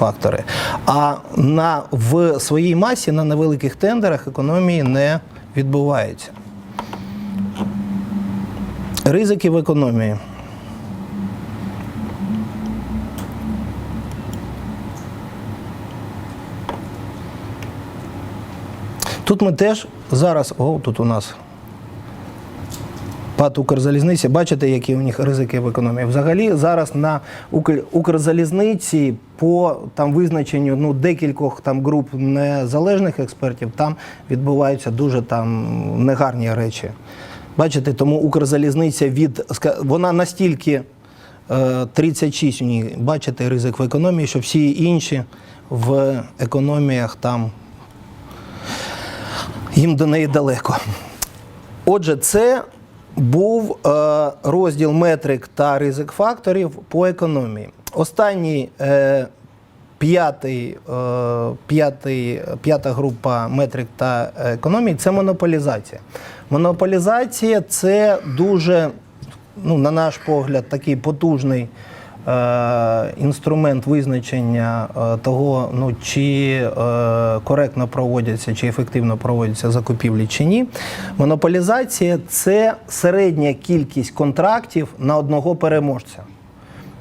фактори. А на, в своїй масі на невеликих тендерах економії не відбувається. Ризики в економії. Тут ми теж зараз, о, тут у нас ПАТ Укрзалізниці, бачите, які у них ризики в економії. Взагалі зараз на Укр- Укрзалізниці по там визначенню ну, декількох там груп незалежних експертів там відбуваються дуже там негарні речі. Бачите, тому Укрзалізниця від вона настільки е, 36 у ній, бачите, ризик в економії, що всі інші в економіях там їм до неї далеко. Отже, це був е, розділ метрик та ризик факторів по економії. Останній е, п'ятий, е, п'ятий, п'ята група метрик та економії це монополізація. Монополізація це дуже, ну, на наш погляд, такий потужний е, інструмент визначення е, того, ну, чи е, коректно проводяться, чи ефективно проводяться закупівлі чи ні. Монополізація це середня кількість контрактів на одного переможця.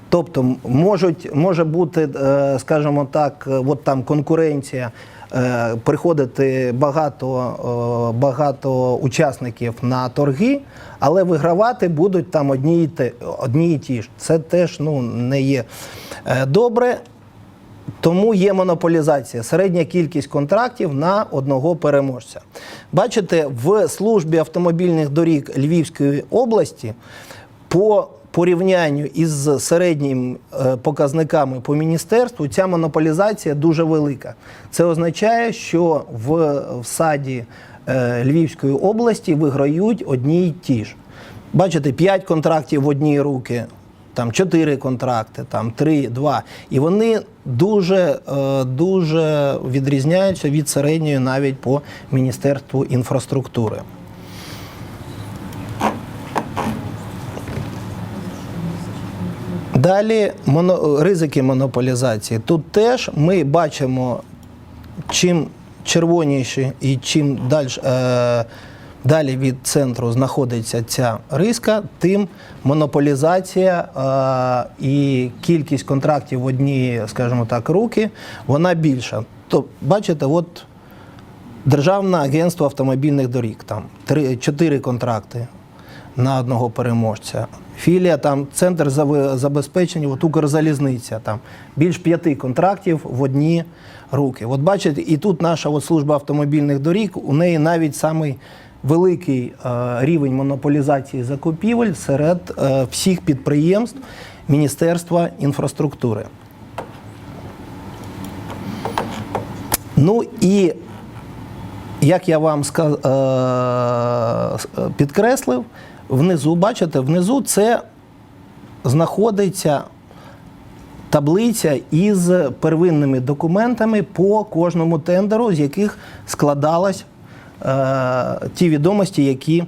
Тобто можуть, може бути, е, скажімо так, е, от там конкуренція, е, приходити багато, е, багато учасників на торги, але вигравати будуть там одні і, те, одні і ті ж. Це теж ну, не є е, добре. Тому є монополізація, середня кількість контрактів на одного переможця. Бачите, в службі автомобільних доріг Львівської області по порівнянню із середніми е, показниками по міністерству ця монополізація дуже велика. Це означає, що в, саді е, Львівської області виграють одні й ті ж. Бачите, 5 контрактів в одні руки, там 4 контракти, там 3, 2. І вони дуже, е, дуже відрізняються від середньої навіть по Міністерству інфраструктури. Далі моно, ризики монополізації. Тут теж ми бачимо, чим червоніші і чим далі, е, далі від центру знаходиться ця риска, тим монополізація е, і кількість контрактів в одні, скажімо так, руки, вона більша. То бачите, от Державне агентство автомобільних доріг, там три, чотири контракти на одного переможця. Філія, там центр забезпечення, от Укрзалізниця, там більш п'яти контрактів в одні руки. От бачите, і тут наша от служба автомобільних доріг, у неї навіть самий великий е, рівень монополізації закупівель серед е, всіх підприємств Міністерства інфраструктури. Ну і як я вам е, підкреслив, внизу, бачите, внизу це знаходиться таблиця із первинними документами по кожному тендеру, з яких складалась е, ті відомості, які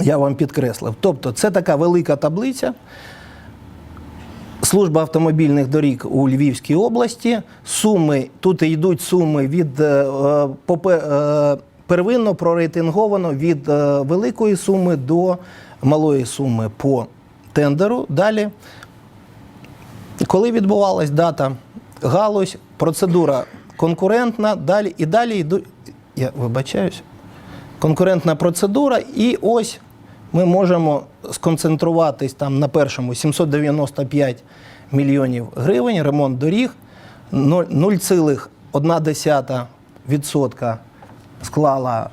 я вам підкреслив. Тобто, це така велика таблиця. Служба автомобільних доріг у Львівській області. Суми тут йдуть суми від е, е, попе- е, первинно прорейтинговано від е, великої суми до малої суми по тендеру. Далі, коли відбувалась дата, галузь, процедура конкурентна, далі і далі йдуть. Я вибачаюсь. Конкурентна процедура, і ось ми можемо сконцентруватись там на першому 795 мільйонів гривень, ремонт доріг, 0,1% склала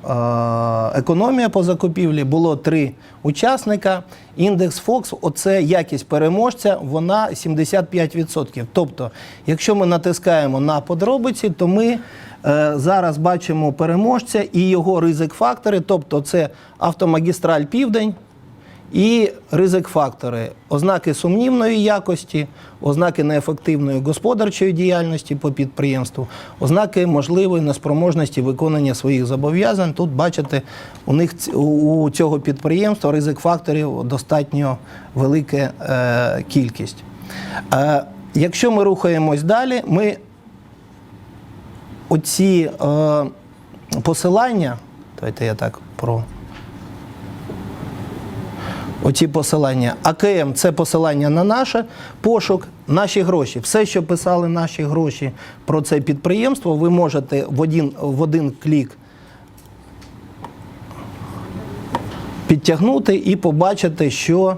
е, економія по закупівлі. Було три учасника. Індекс Фокс, оце якість переможця, вона 75%. Тобто, якщо ми натискаємо на подробиці, то ми е, зараз бачимо переможця і його ризик-фактори, тобто це автомагістраль Південь. І ризик-фактори, ознаки сумнівної якості, ознаки неефективної господарчої діяльності по підприємству, ознаки можливої неспроможності виконання своїх зобов'язань. Тут бачите, у них у цього підприємства ризик-факторів достатньо велика е, кількість. Е, якщо ми рухаємось далі, ми оці е, посилання, давайте я так про. Оці посилання. АКМ це посилання на наше пошук, наші гроші. Все, що писали наші гроші про це підприємство, ви можете в один, в один клік підтягнути і побачити, що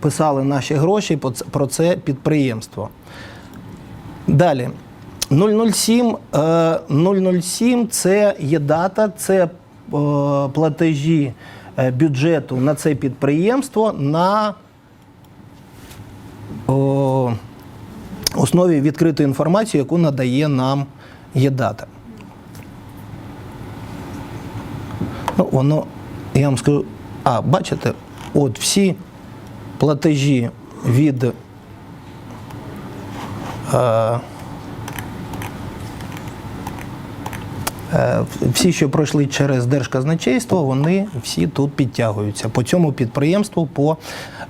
писали наші гроші про це підприємство. Далі. 007, е, 007 це є дата, це е, платежі е, бюджету на це підприємство на о, основі відкритої інформації, яку надає нам ЄДАТА. Ну, воно, я вам скажу, а, бачите, от всі платежі від. Е, Всі, що пройшли через Держказначейство, вони всі тут підтягуються по цьому підприємству по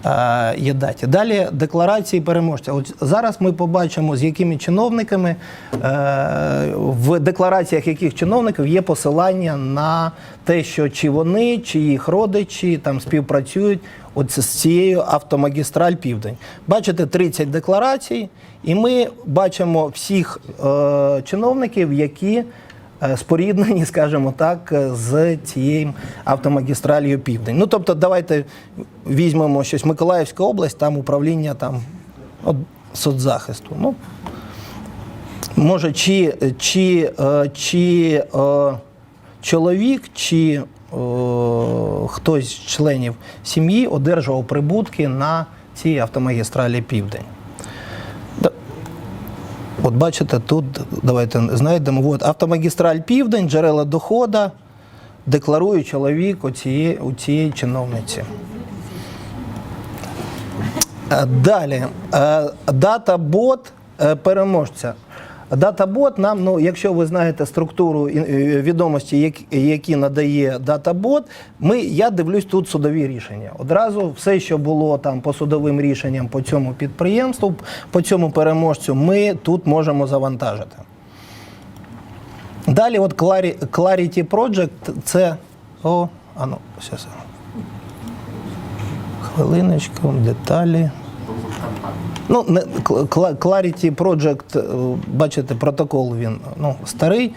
е, ЄДАТі. Далі декларації переможця. От зараз ми побачимо, з якими чиновниками е, в деклараціях яких чиновників є посилання на те, що чи вони, чи їх родичі там співпрацюють от з цією автомагістраль Південь. Бачите, 30 декларацій, і ми бачимо всіх е, чиновників, які е, споріднені, скажімо так, е, з цією автомагістралью Південь. Ну, тобто, давайте візьмемо щось Миколаївська область, там управління там, соцзахисту. Ну, може, чи, чи, е, чи е, чоловік, чи е, хтось з членів сім'ї одержував прибутки на цій автомагістралі Південь. От бачите, тут давайте знайдемо. От, автомагістраль Південь, джерела доходу, декларує чоловік у цієї, цієї чиновниці. Е, Далі. Е, Дата бот е, переможця. Датабот нам, ну, якщо ви знаєте структуру відомості, які надає датабот, ми, я дивлюсь тут судові рішення. Одразу все, що було там по судовим рішенням по цьому підприємству, по цьому переможцю, ми тут можемо завантажити. Далі, от Clarity Project, це. О, а ну, зараз. Хвилиночку, деталі. Ну, не, Cla- Clarity Project, е, бачите, протокол він ну, старий.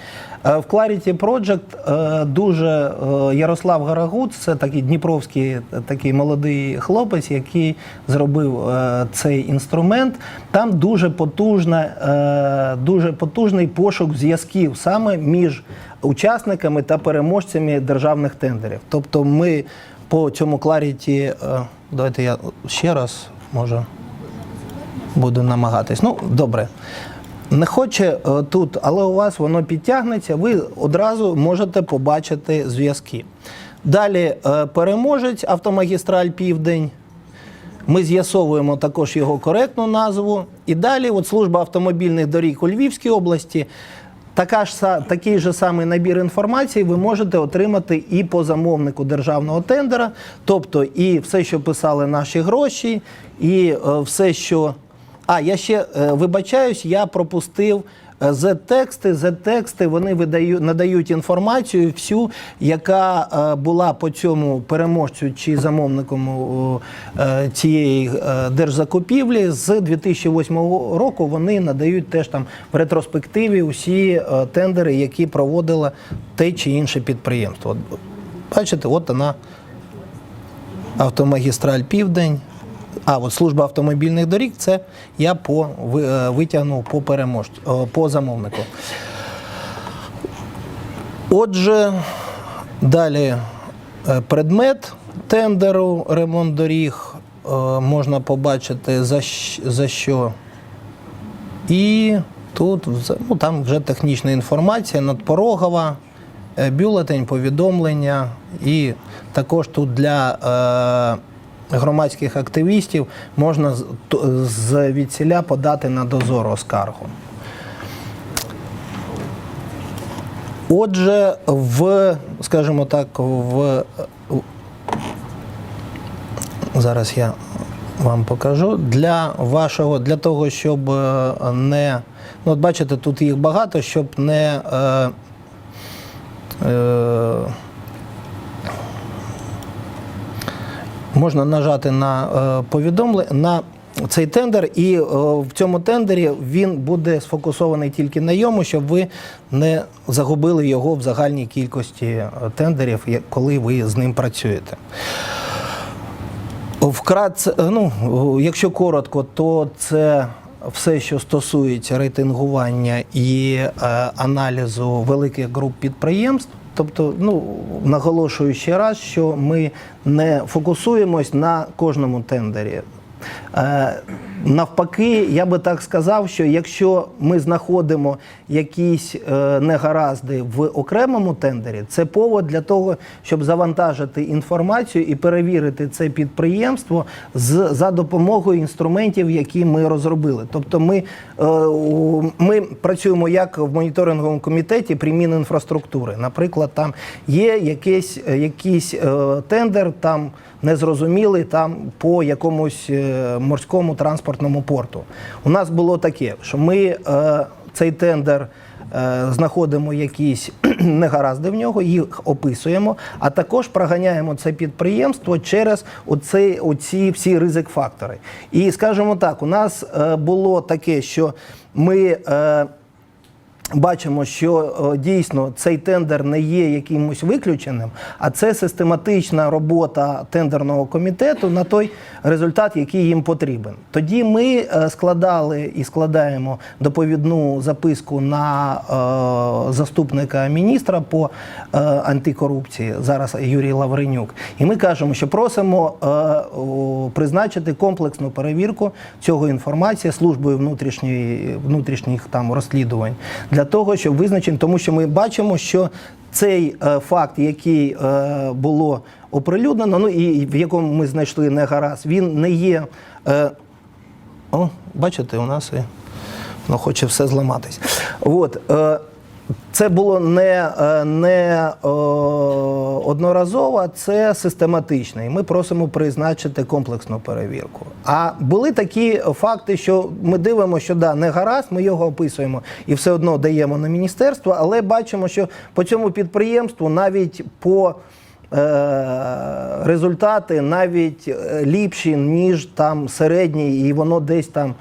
Е, В Clarity Project е, дуже Ярослав Гарагут, це такий дніпровський такий молодий хлопець, який зробив цей інструмент. Там дуже потужна, дуже потужний пошук зв'язків саме між учасниками та переможцями державних тендерів. Тобто ми по цьому Clarity, давайте я ще раз може буду намагатись. Ну, добре. Не хоче е, тут, але у вас воно підтягнеться, ви одразу можете побачити зв'язки. Далі е, переможець автомагістраль Південь. Ми з'ясовуємо також його коректну назву. І далі, от служба автомобільних доріг у Львівській області. Така ж такий же самий набір інформації ви можете отримати і по замовнику державного тендера, тобто і все, що писали наші гроші, і е, все, що. А, я ще е, вибачаюсь, я пропустив е, Z-тексти. Z-тексти вони видають, надають інформацію всю, яка е, була по цьому переможцю чи замовником е, цієї е, держзакупівлі. З 2008 року вони надають теж там в ретроспективі усі е, тендери, які проводило те чи інше підприємство. Бачите, от вона автомагістраль Південь. А, от служба автомобільних доріг, це я по, е, витягнув по переможцю, по замовнику. Отже, далі е, предмет тендеру ремонт доріг е, можна побачити за, за що. І тут ну, там вже технічна інформація надпорогова, е, бюлетень, повідомлення. І також тут для е, громадських активістів можна з- відсіля подати на дозору скаргу. Отже, в, скажімо так, в зараз я вам покажу. Для вашого, для того, щоб е, не. Ну, от бачите, тут їх багато, щоб не. Е, е, можна нажати на е, повідомлення на цей тендер, і е, в цьому тендері він буде сфокусований тільки на йому, щоб ви не загубили його в загальній кількості е, тендерів, коли ви з ним працюєте. Вкратце, ну, якщо коротко, то це все, що стосується рейтингування і аналізу великих груп підприємств. Тобто, ну наголошую ще раз, що ми не фокусуємось на кожному тендері. Навпаки, я би так сказав, що якщо ми знаходимо якісь е, негаразди в окремому тендері, це повод для того, щоб завантажити інформацію і перевірити це підприємство з, за допомогою інструментів, які ми розробили. Тобто ми, е, ми працюємо як в моніторинговому комітеті при Мінінфраструктури. Наприклад, там є якийсь, е, якийсь е, тендер, там незрозумілий там по якомусь е, морському транспортному порту. У нас було таке, що ми е, цей тендер. е, Знаходимо якісь негаразди в нього, їх описуємо, а також проганяємо це підприємство через оці, оці всі ризик-фактори. І скажімо так, у нас е, було таке, що ми бачимо, що е, дійсно цей тендер не є якимось виключеним, а це систематична робота тендерного комітету на той результат, який їм потрібен. Тоді ми е, складали і складаємо доповідну записку на е, заступника міністра по антикорупції, зараз Юрій Лавренюк. І ми кажемо, що просимо призначити комплексну перевірку цього інформації службою внутрішніх там розслідувань для того, щоб визначити, тому що ми бачимо, що цей е, факт, який е, було оприлюднено, ну і в якому ми знайшли негаразд, він не є. Е, о, бачите, у нас і воно хоче все зламатись. От, це було не, е, не е, одноразово, це систематично. І ми просимо призначити комплексну перевірку. А були такі факти, що ми дивимося, що да, не гаразд, ми його описуємо і все одно даємо на міністерство, але бачимо, що по цьому підприємству навіть по е, результати навіть е, ліпші, ніж там середній, і воно десь там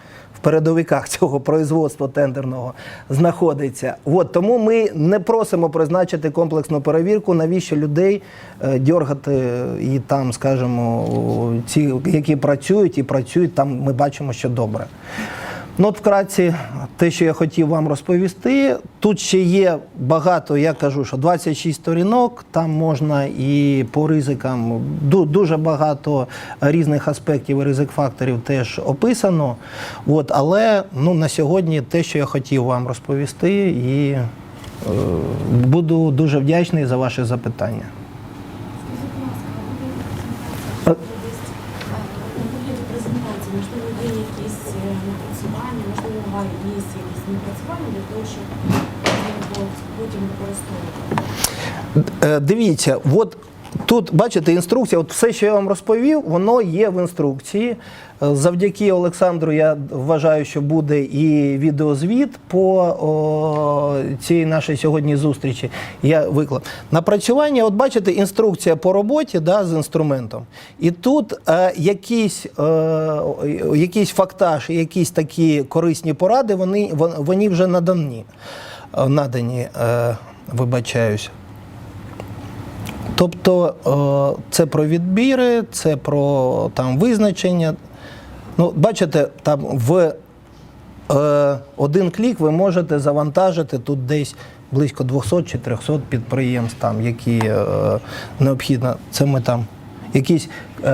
передовиках цього производства тендерного знаходиться. От, тому ми не просимо призначити комплексну перевірку, навіщо людей е, дьоргати і там, скажімо, ці, які працюють і працюють, там ми бачимо, що добре. Ну, от вкратці, те, що я хотів вам розповісти. Тут ще є багато, я кажу, що 26 сторінок, там можна і по ризикам дуже багато різних аспектів і ризик-факторів теж описано. От, але ну, на сьогодні те, що я хотів вам розповісти, і е, буду дуже вдячний за ваші запитання. Скажіть, будь ласка, буде десь у вигляді презентації, можливо, є якісь е, напрацювання, можливо, є якісь напрацювання для того, щоб їх було потім використовувати. Е, Дивіться, от тут бачите інструкція. От все, що я вам розповів, воно є в інструкції. Е, Завдяки Олександру, я вважаю, що буде і відеозвіт по о, цій нашій сьогодні зустрічі. Я виклав напрацювання. От бачите, інструкція по роботі да, з інструментом. І тут е, якісь, е, якісь фактаж, якісь такі корисні поради, вони, вон- вони вже надані. Е, надані, е, вибачаюсь. Тобто е, це про відбіри, це про там визначення. Ну, бачите, там в е, один клік ви можете завантажити тут десь близько 200 чи 300 підприємств, там, які е, необхідно. Це ми там якісь е,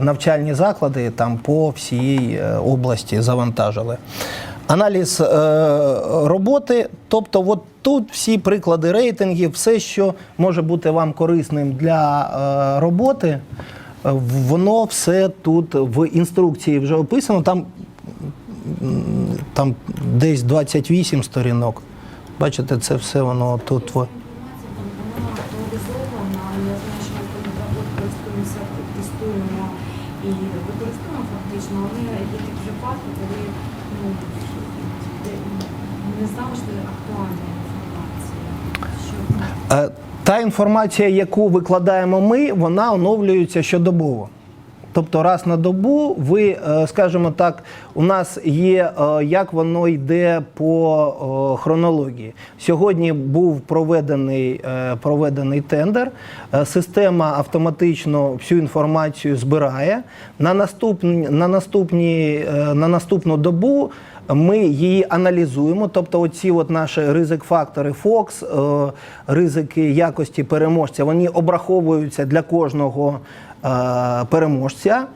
навчальні заклади там по всій е, області завантажили. Аналіз е, роботи, тобто, от тут всі приклади рейтингів, все, що може бути вам корисним для е, роботи, е, воно все тут в інструкції вже описано. Там, там десь 28 сторінок. Бачите, це все воно тут. во- Інформація там вона актуалізована, я знаю, що ми коли от користуємося, тестуємо і використовуємо не завжди актуальна інформація. Що Е, Та інформація, яку викладаємо ми, вона оновлюється щодобово. Тобто раз на добу ви, е, скажімо так, у нас є, е, як воно йде по е, хронології. Сьогодні був проведений, е, проведений тендер. Е, Система автоматично всю інформацію збирає. На, наступні, на, наступні, е, на наступну добу ми її аналізуємо. Тобто, оці от наші ризик-фактори Фокс, е, ризики якості переможця, вони обраховуються для кожного е, переможця.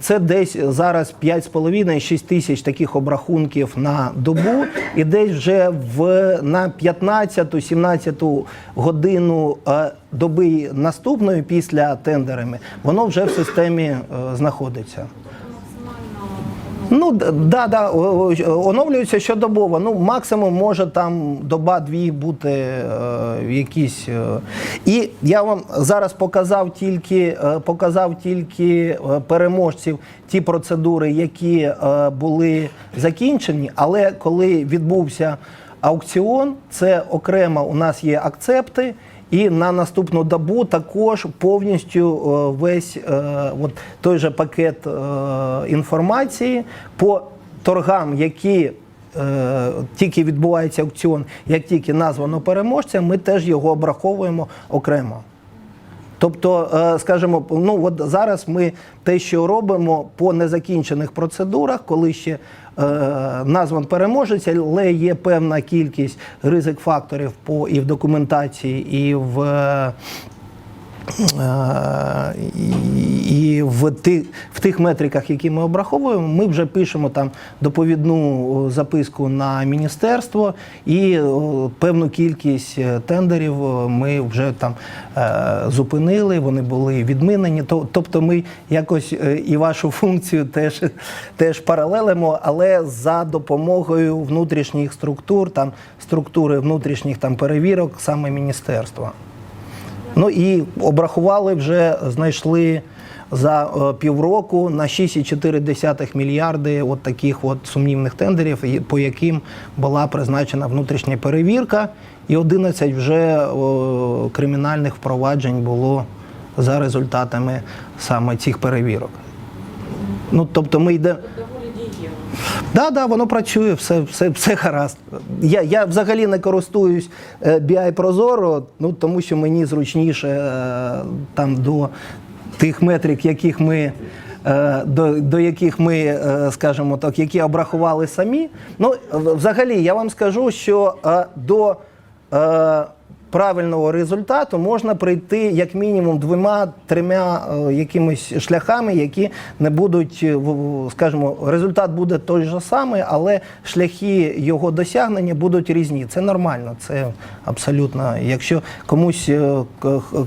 Це десь зараз 5,5-6 тисяч таких обрахунків на добу, і десь вже в на 15-17 годину е, доби наступної після тендерами воно вже в системі знаходиться. Ну да, да, оновлюється щодобово. Ну, максимум може там доба-дві бути е, якісь. Е. І я вам зараз показав тільки, е, показав тільки е, переможців ті процедури, які е, були закінчені, але коли відбувся аукціон, це окремо у нас є акцепти. І на наступну добу також повністю е, весь е, от той же пакет е, інформації по торгам, які тільки відбувається аукціон, як тільки названо переможця, ми теж його обраховуємо окремо. Тобто, е, скажімо, ну от зараз ми те, що робимо по незакінчених процедурах, коли ще е, назван переможець, але є певна кількість ризик факторів по і в документації, і в. І- І в тих, в тих метриках, які ми обраховуємо, ми вже пишемо там доповідну записку на міністерство, і певну кількість е, тендерів ми вже там е, зупинили, вони були відмінені. Тобто ми якось е, і вашу функцію теж, теж паралелимо, але за допомогою внутрішніх структур, там структури внутрішніх там перевірок саме міністерства. Ну і обрахували вже, знайшли за е, півроку на 6,4 мільярди от таких от сумнівних тендерів, по яким була призначена внутрішня перевірка, і 11 вже кримінальних впроваджень було за результатами саме цих перевірок. Ну, тобто ми йдемо. Да, да, воно працює, все, все, все гаразд. Я, я взагалі не користуюсь е, BI Прозоро, ну тому що мені зручніше е, там до тих метрик, яких ми. е, До, до яких ми, скажімо так, які обрахували самі. Ну, взагалі, я вам скажу, що до правильного результату можна прийти як мінімум двома-трьома е, якимись шляхами, які не будуть, е, скажімо, результат буде той же самий, але шляхи його досягнення будуть різні. Це нормально, це абсолютно. Якщо комусь, е,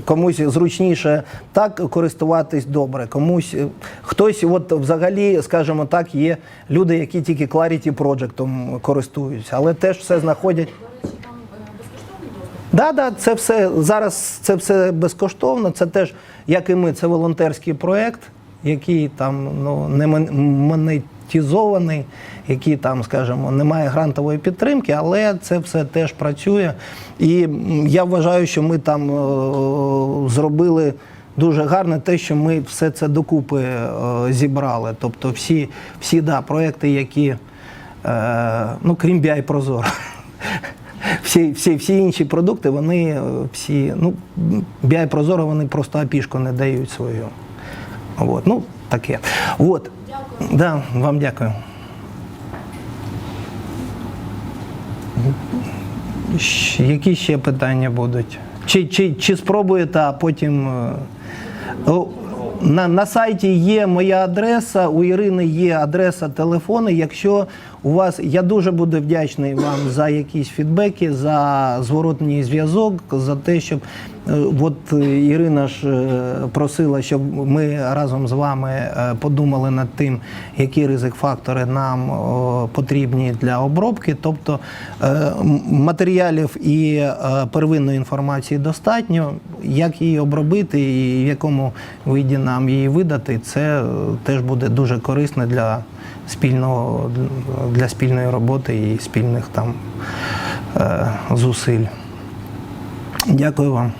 комусь зручніше так користуватись добре, комусь хтось, от взагалі, скажімо так, є люди, які тільки Clarity Project користуються, але теж все знаходять. До речі, там е, безкоштовний доступ. Да, да, це все зараз це все безкоштовно. Це теж, як і ми, це волонтерський проєкт, який там ну, не мон- монетизований, який там, скажімо, не має грантової підтримки, але це все теж працює. І я вважаю, що ми там е, зробили. Дуже гарне те, що ми все це докупи е, зібрали. Тобто всі, всі да, проекти, які, е, ну крім BI Прозоро. Всі, всі, всі інші продукти, вони е, всі, ну, BI Прозоро, вони просто опішку не дають свою. От, ну, таке. От. Дякую. Да, вам дякую. Які ще питання будуть? Чи, чи, чи спробуєте, а потім. е, о, На, на сайті є моя адреса, у Ірини є адреса телефону. Якщо у вас, я дуже буду вдячний вам за якісь фідбеки, за зворотній зв'язок, за те, щоб е, от е, Ірина ж е, просила, щоб ми разом з вами подумали над тим, які ризик-фактори нам потрібні для обробки. Тобто матеріалів і первинної інформації достатньо. Як її обробити і в якому виді нам її видати, це теж буде дуже корисно для спільного для спільної роботи і спільних там е, зусиль. Дякую вам.